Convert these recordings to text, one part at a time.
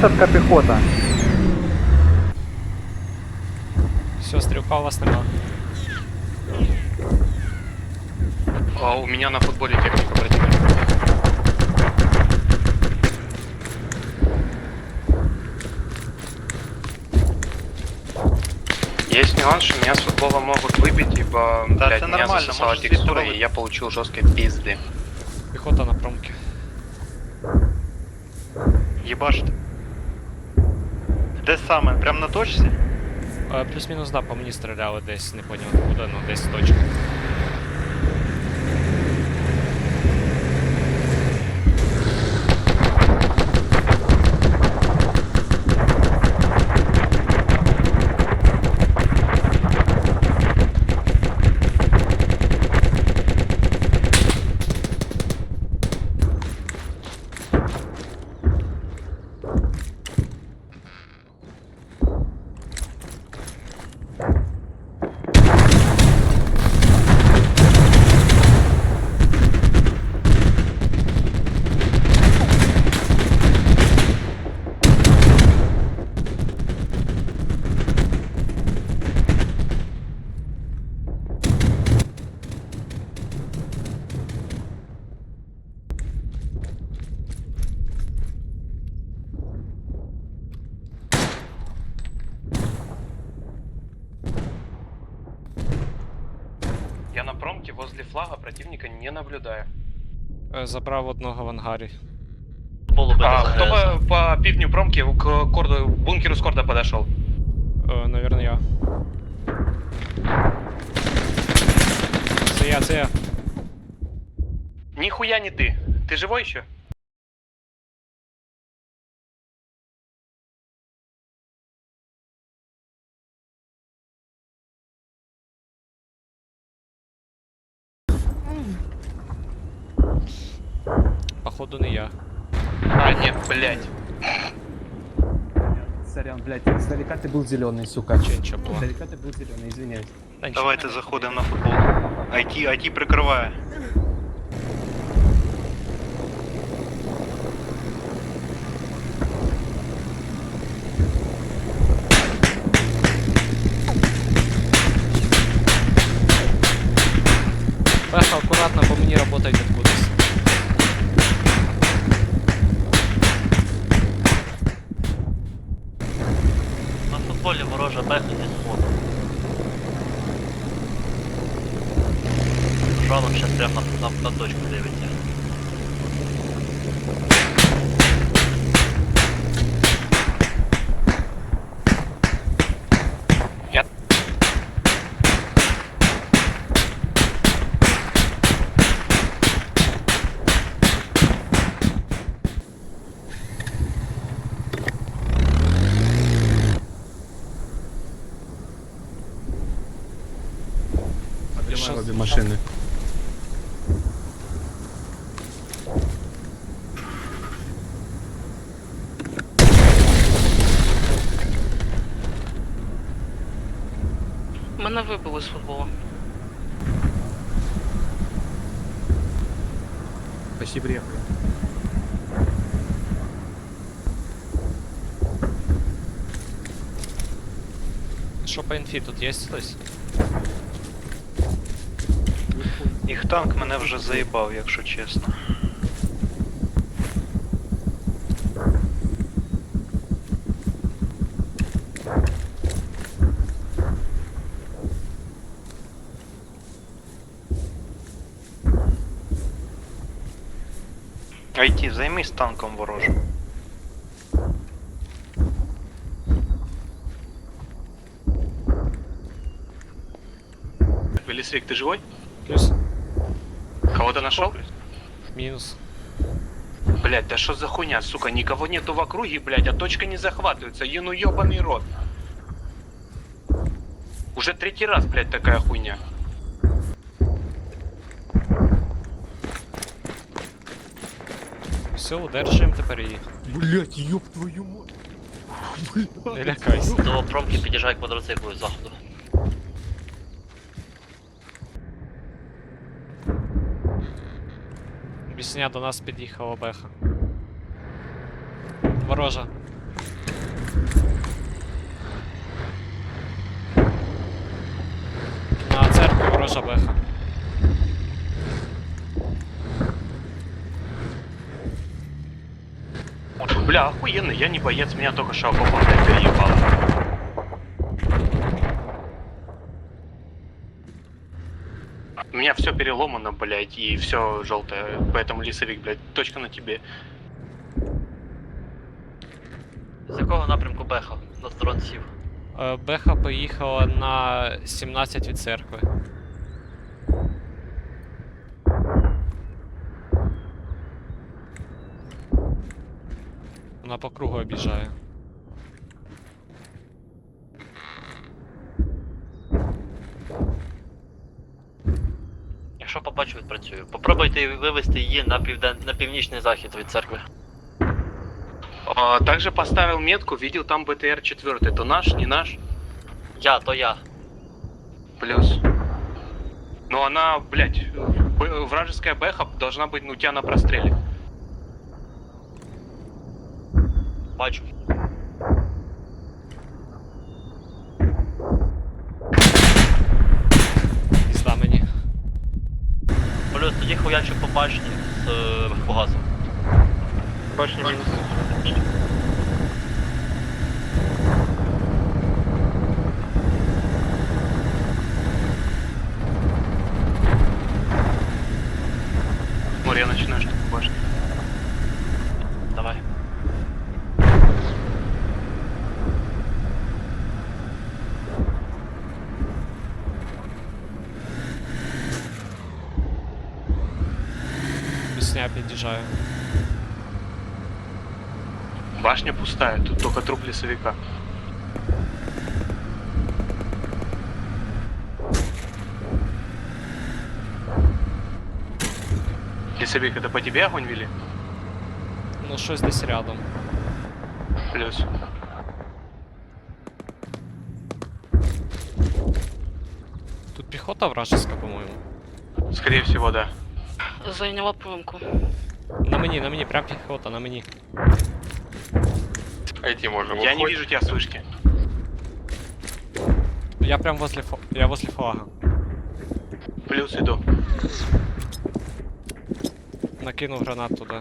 Висадка піхота. Все, стрілка у вас нема. А у меня на футболе техника противника. Есть нюанс, что меня с футбола могут выбить, ибо, Да, блядь, всё меня нормально, засосала можешь текстура, здесь и я получил жесткой пизды. Піхота на промки. Єбашить. Де саме? Прям на точці? Е, Плюс-мінус, да, по мені стріляли десь, не поняв куди, ну десь точка. Возле флага противника не наблюдаю. Е, Забрав одного в ангарі. А кто по, по пивню промки к корду, бункеру с корда подошел? Е, Навірно, я. Це я, це я. Нихуя не ты. Ты живой еще? Походу не я. А, нет, блядь. Сорян, блядь, издалека ты был зеленый, сука. Чи нічого було. Издалека ты был зеленый, извиняюсь. Та нічого. Давайте заходимо на футбол. IT, IT прикриває. Пеха, акуратно, по мені работають Мене вибили з футболу. Почти приехали. Що по інфі, тут є хтось? Їх танк мене вже заїбав, якщо чесно. Танком ворожим. Велисвик, ты живой? Плюс. Кого-то нашел? Мінус. Блять, да что за хуйня, сука, никого нету в округе, блять, а точка не захватывается, е, ну ебаный рот. Уже третий раз, блять, такая хуйня. Все, удержуємо тепер її. Блять, ёб твою мать. Не лякайся. До промки під'їжджає квадроциклу з заходу. Бісня до нас під'їхала беха. Ворожа. На церкву ворожа беха. Бля, охуенно, я не боец, меня только что попал, блядь, переебало. У меня все переломано, блядь, и все желтое, поэтому лесовик, блядь, точка на тебе. З якого напрямку Беха? На сторон сів. Е, Беха поїхала на 17 від церкви. Вона по кругу об'їжджає. Якщо побачу, відпрацюю. Попробуйте вивести її на півден... на північний захід від церкви. А, также поставил метку, видел там БТР 4, это наш, не наш? Я, то я. Плюс. Но она, блядь, б- вражеская бэха должна быть ну, у тебя на простреле. Бачу. Пізда мені. Плюс тоді хуячу по башні з е, фугасом. Башня мінус. Пісня під'їжджаю. Башня пустая, тут только труп лесовика. Лесовик, это по тебе огонь вели? Ну, щось десь рядом. Плюс. Тут піхота вражеська, по-моєму. Скорее всего, да. Зайняла промку. На мені, на мені, прям піхота, на мені. Я не вижу тебя с вышки. Я прям возле фо... Я возле флага. Плюс иду. Накинув гранат туди.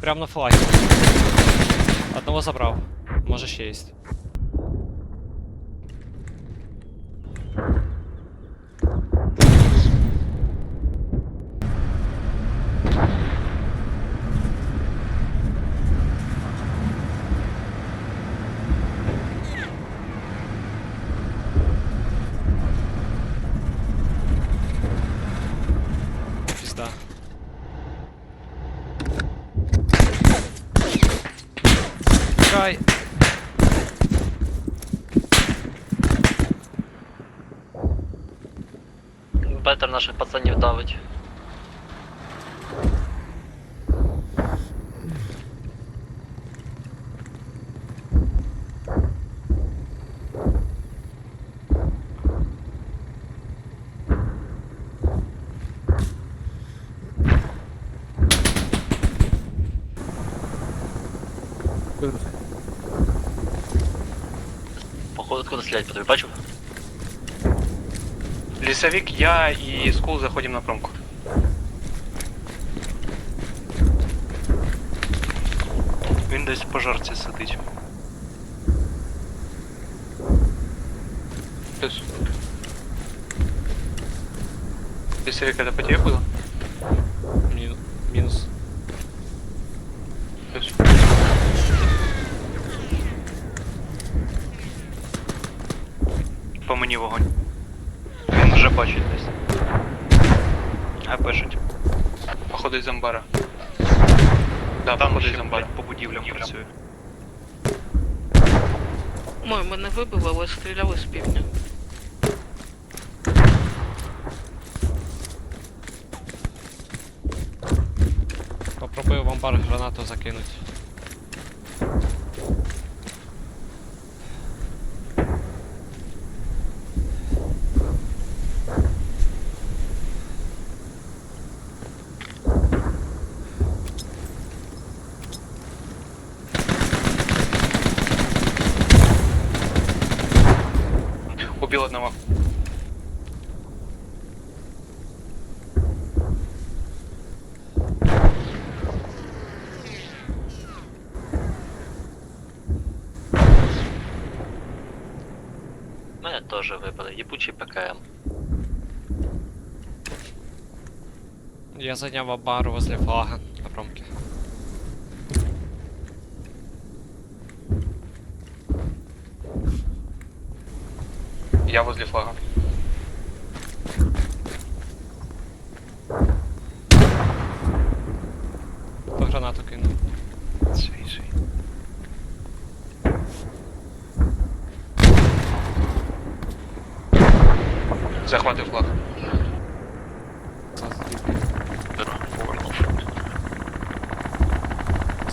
Прям на флагі. Одного забрав. Може ще єсть. Чекай. Бетер наших пацанів давить. Походу, откуда стрілять по тобі, бачив? Лесовик, я и Скул заходим на промку. Він десь в пожарці сидить. Плюс. Лесовик, это по тебе было? Мінус. Мені вогонь. Він вже бачить десь. А пишуть. Походу из амбара. Да, Там походу ще из амбара. по будівлям працює. Мой, мене вибило, але стріляли з півдня. Попробую в амбар гранату закинуть. Убил одного. Мене теж вибили, єбучий ПКМ. Я зайняв бар возле флага Я возле флага. По гранату кинул? Свежий. Захватив флаг.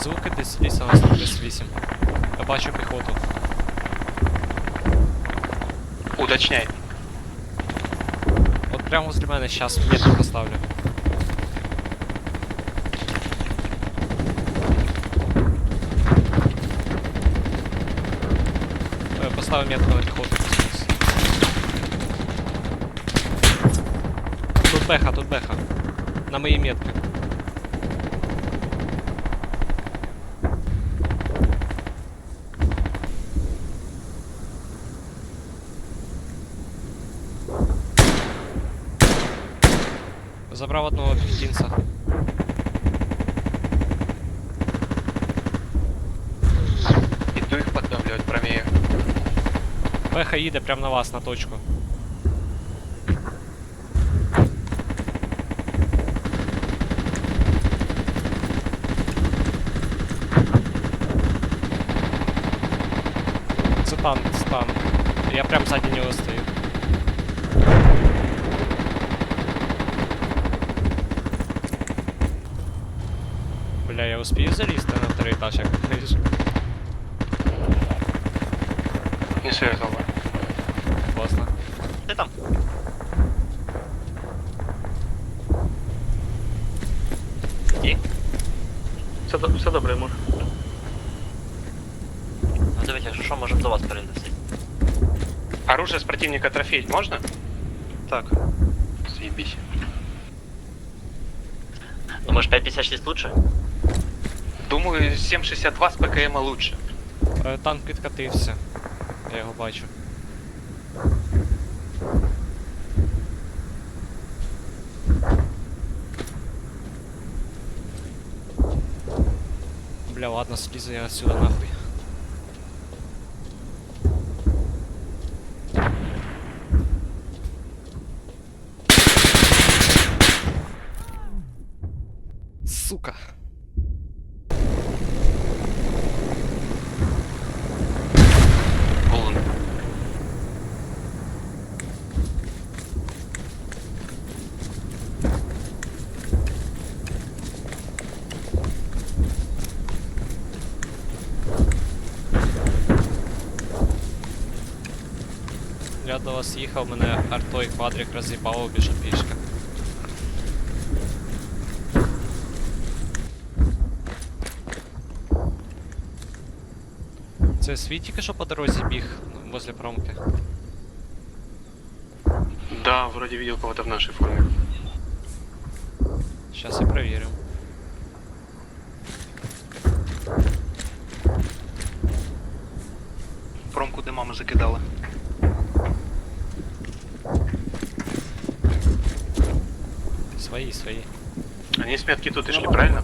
Звуки десь 8 на 48. Я бачу піхоту. Уточняй. От прямо возле мене щас метку поставлю. Е, Поставив метку на піхоту. плюс-мінус. Тут беха, тут беха. На моїй метці. Забрав одного піхтінця. Иду их поддавливать правее. Беха їде прямо на вас, на точку. Це танк, це танк. Я прям сзади нього стою. Бля, я успею залізти на второй этаж, як ти кажеш? Не советовал бы. Класно. Ти там? І? Все, до- все добре, може. Ну дивіться, якщо що, можемо до вас перенести. Оружие с противника трофеить можно? Так. Заебись. Думаєш 556 лучше? Думаю, 7.62 с ПКМ лучше. Танк підкатився. Я його бачу. Бля, ладно, слізу я отсюда нахуй. Я до вас їхав, мене артой квадрик роз'їбало, біжу пішки. Це свій тільки що по дорозі біг возле промки. Да, вроде видел кого-то в нашей форме. Сейчас я проверю. Промку димами закидали. Свои, свои. Они с метки тут и шли, правильно?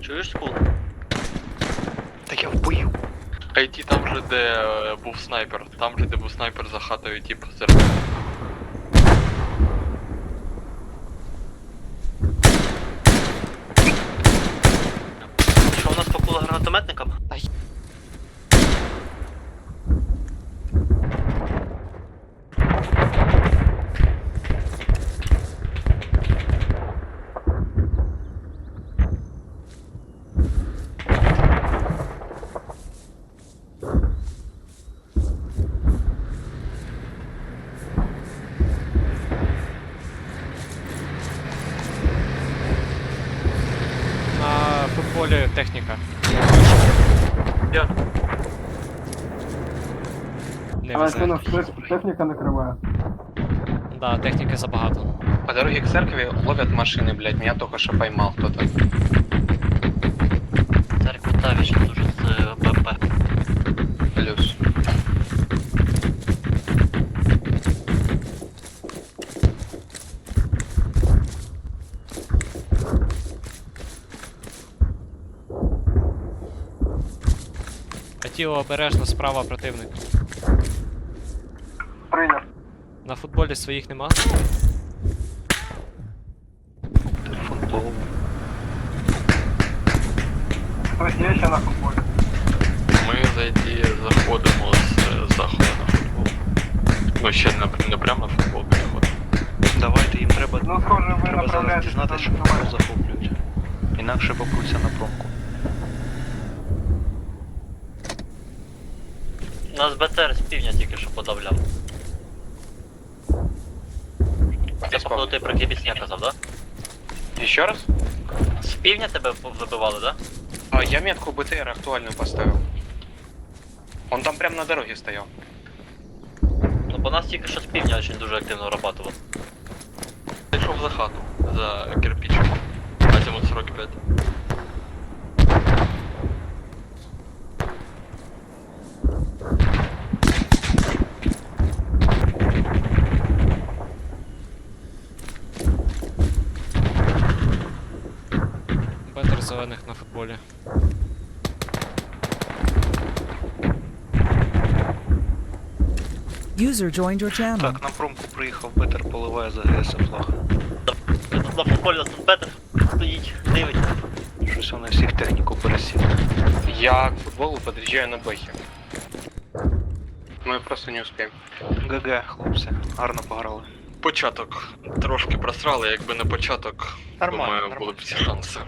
Чуєш скул? Так я вбив. А йти там же, де е, був снайпер. Там же, де був снайпер за хатою, тип з Що у нас по кулу гранатометникам? На футболі техніка. Я. Не везе. техніка накриває. Да, техніки забагато. По дороге к церкви ловят машины, блядь, меня только что поймал кто-то. Церкву Тавіч дуже з е, БП. Плюс. Атіо обережно справа противник. Прийняв. На футболі своїх нема. Футбол. Хтось є ще на футболі? Ми зайти заходимо з е, заходу на футбол. Ну ще не, не прямо на футбол переходимо. Давайте їм треба, Ну, схоже, ви треба зараз направляєтесь дізнатися, що футбол захоплюють. Інакше попруться на промку. Нас БТР з півдня тільки що подавляв. Це походу ти про Кібісня казав, да? Еще раз? З півдня тебе вибивали, да? А, я метку БТР актуальную поставил. Он там прям на дороге стоял. Ну бо нас тільки що з півдня очень дуже активно рабатував. Зайшов за хату, за кирпичом. Азимут 45. на футболі. User joined your channel. Так, на промку приїхав, Бетер поливає за ГС флаг. Тут на футболі нас тут Петр стоїть, дивиться. Щось вони всіх техніку пересіли. Я к футболу подъезжаю на бэхе. Мы просто не успеем. ГГ, хлопці, гарно пограли. Початок трошки просрали, якби не початок, Нормально, думаю, нормально. були б всі шанси.